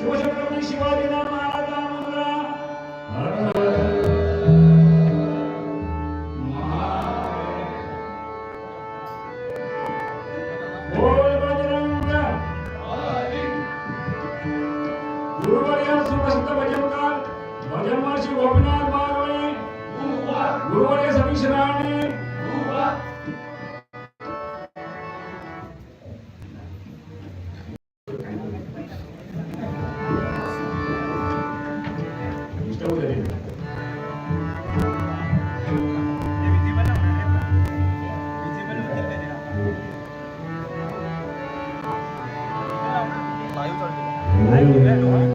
조정시와 대나 마라다 무라 나라 Rolling.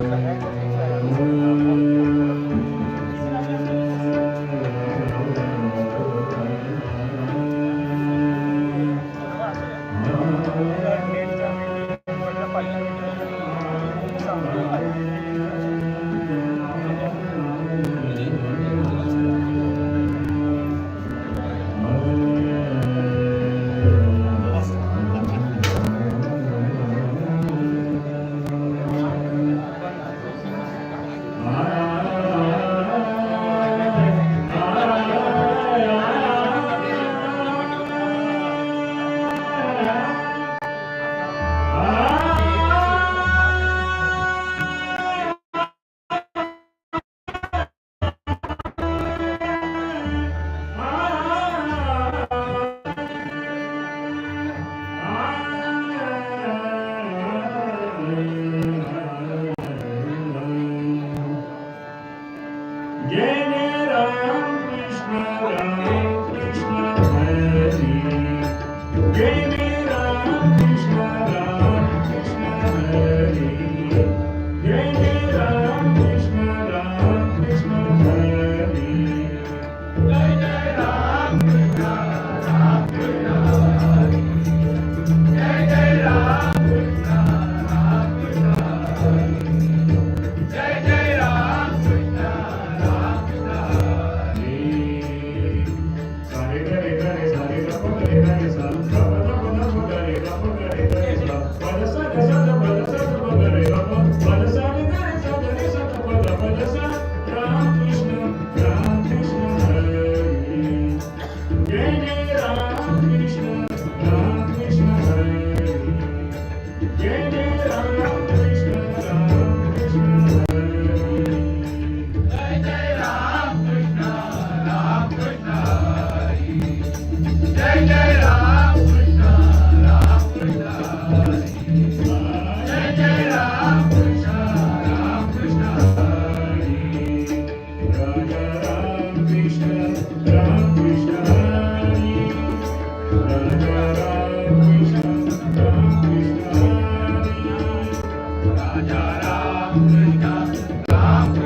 Ram Ram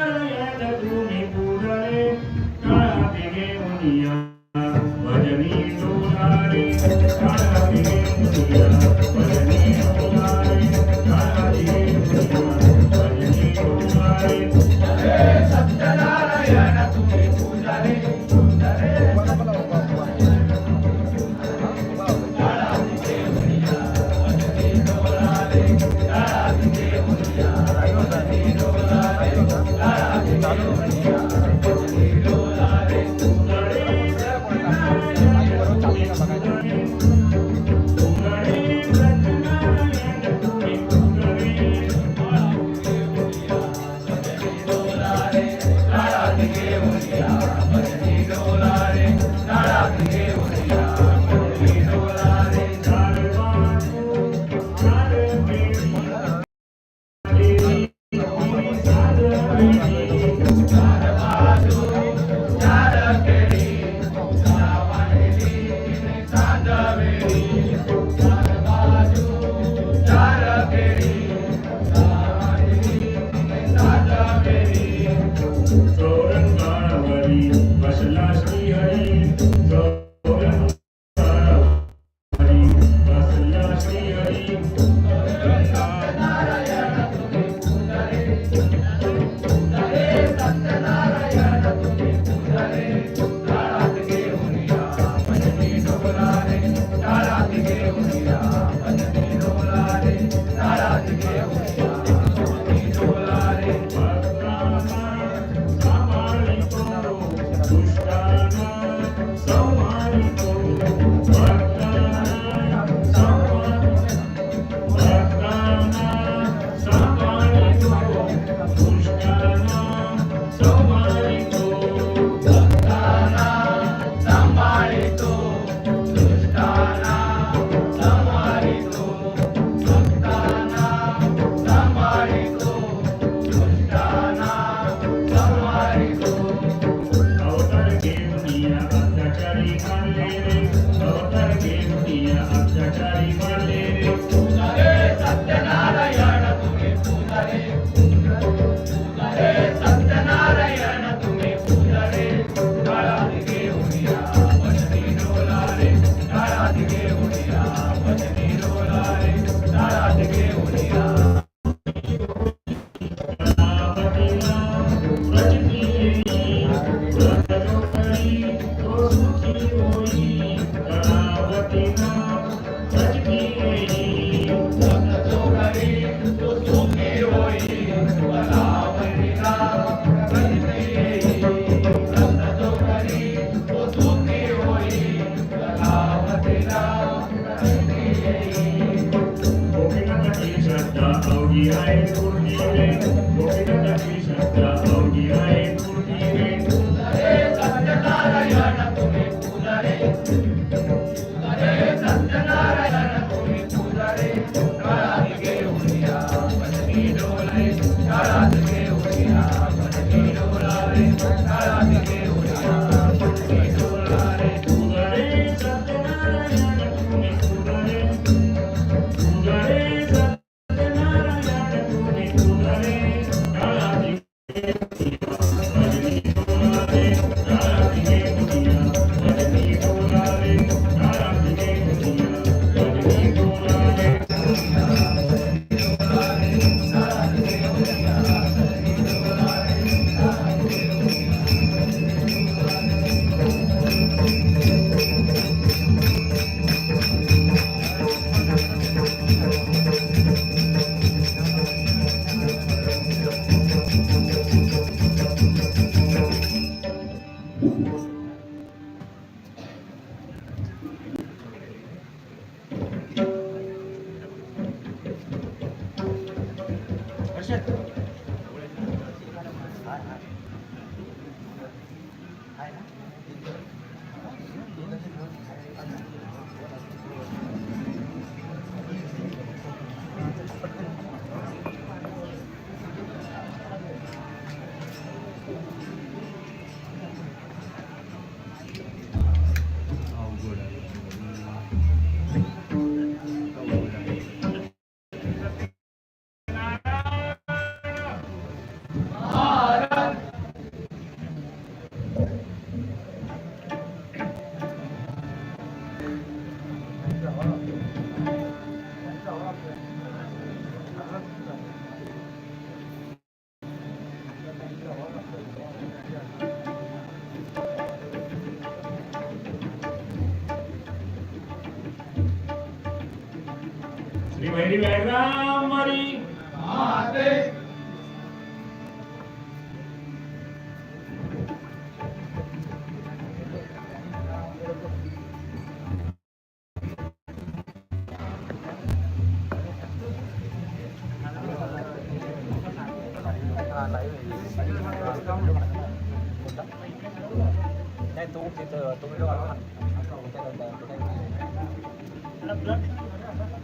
तो तिथं तो व्हिडिओ काढला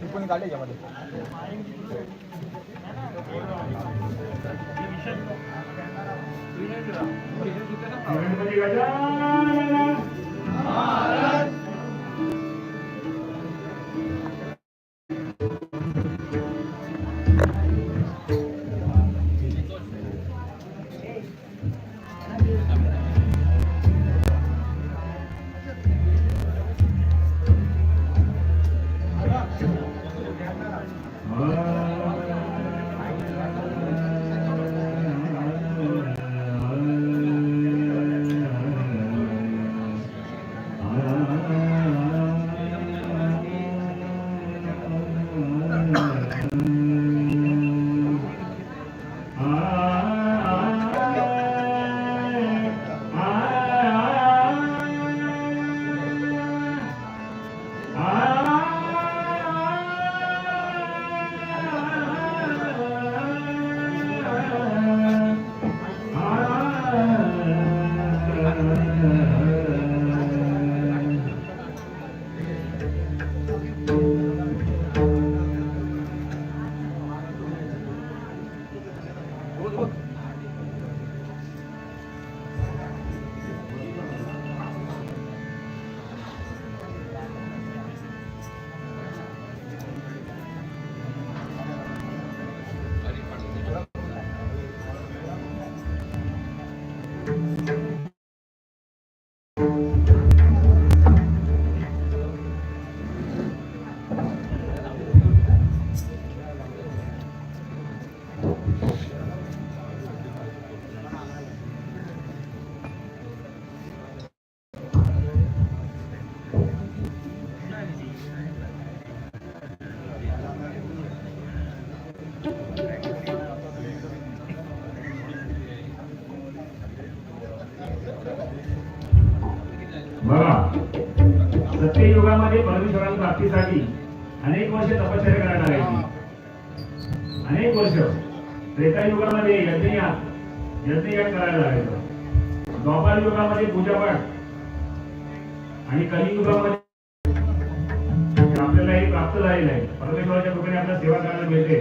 ती पण काढली याच्यामध्ये? गणपती अनेक वर्ष तपश्चर्या करायला लागायची. अनेक वर्ष. त्रेतायुगामध्ये यज्ञयाग यज्ञयाग करायला लागायचं. द्वापार युगामध्ये पूजापाठ आणि कलियुगामध्ये आपल्याला हे प्राप्त झालेलं आहे. परमेश्वराच्या कृपेने आपल्याला सेवा करायला मिळते.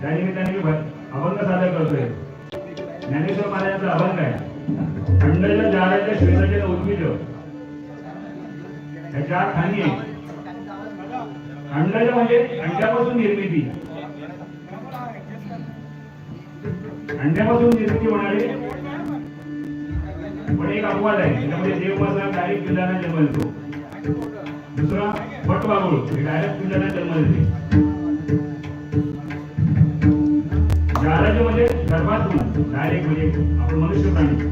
त्या निमित्ताने मी अभंग सादर करतोय. ज्ञानेश्वर महाराजांचा अभंग आहे. खंडच्या जाळ्याच्या श्वेताच्या उद्भिज त्याच्याखाली अंडाच्या म्हणजे अंड्यापासून निर्मिती. अंड्यापासून निर्मिती होणारे पण एक अपवाद आहे त्याच्यामध्ये देव डायरेक्ट पिल्लांना जन्म देतो दुसरा पट हे डायरेक्ट पिल्लांना जन्म देते जाळाचे म्हणजे गर्भातून डायरेक्ट म्हणजे आपण मनुष्य प्राणी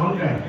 হন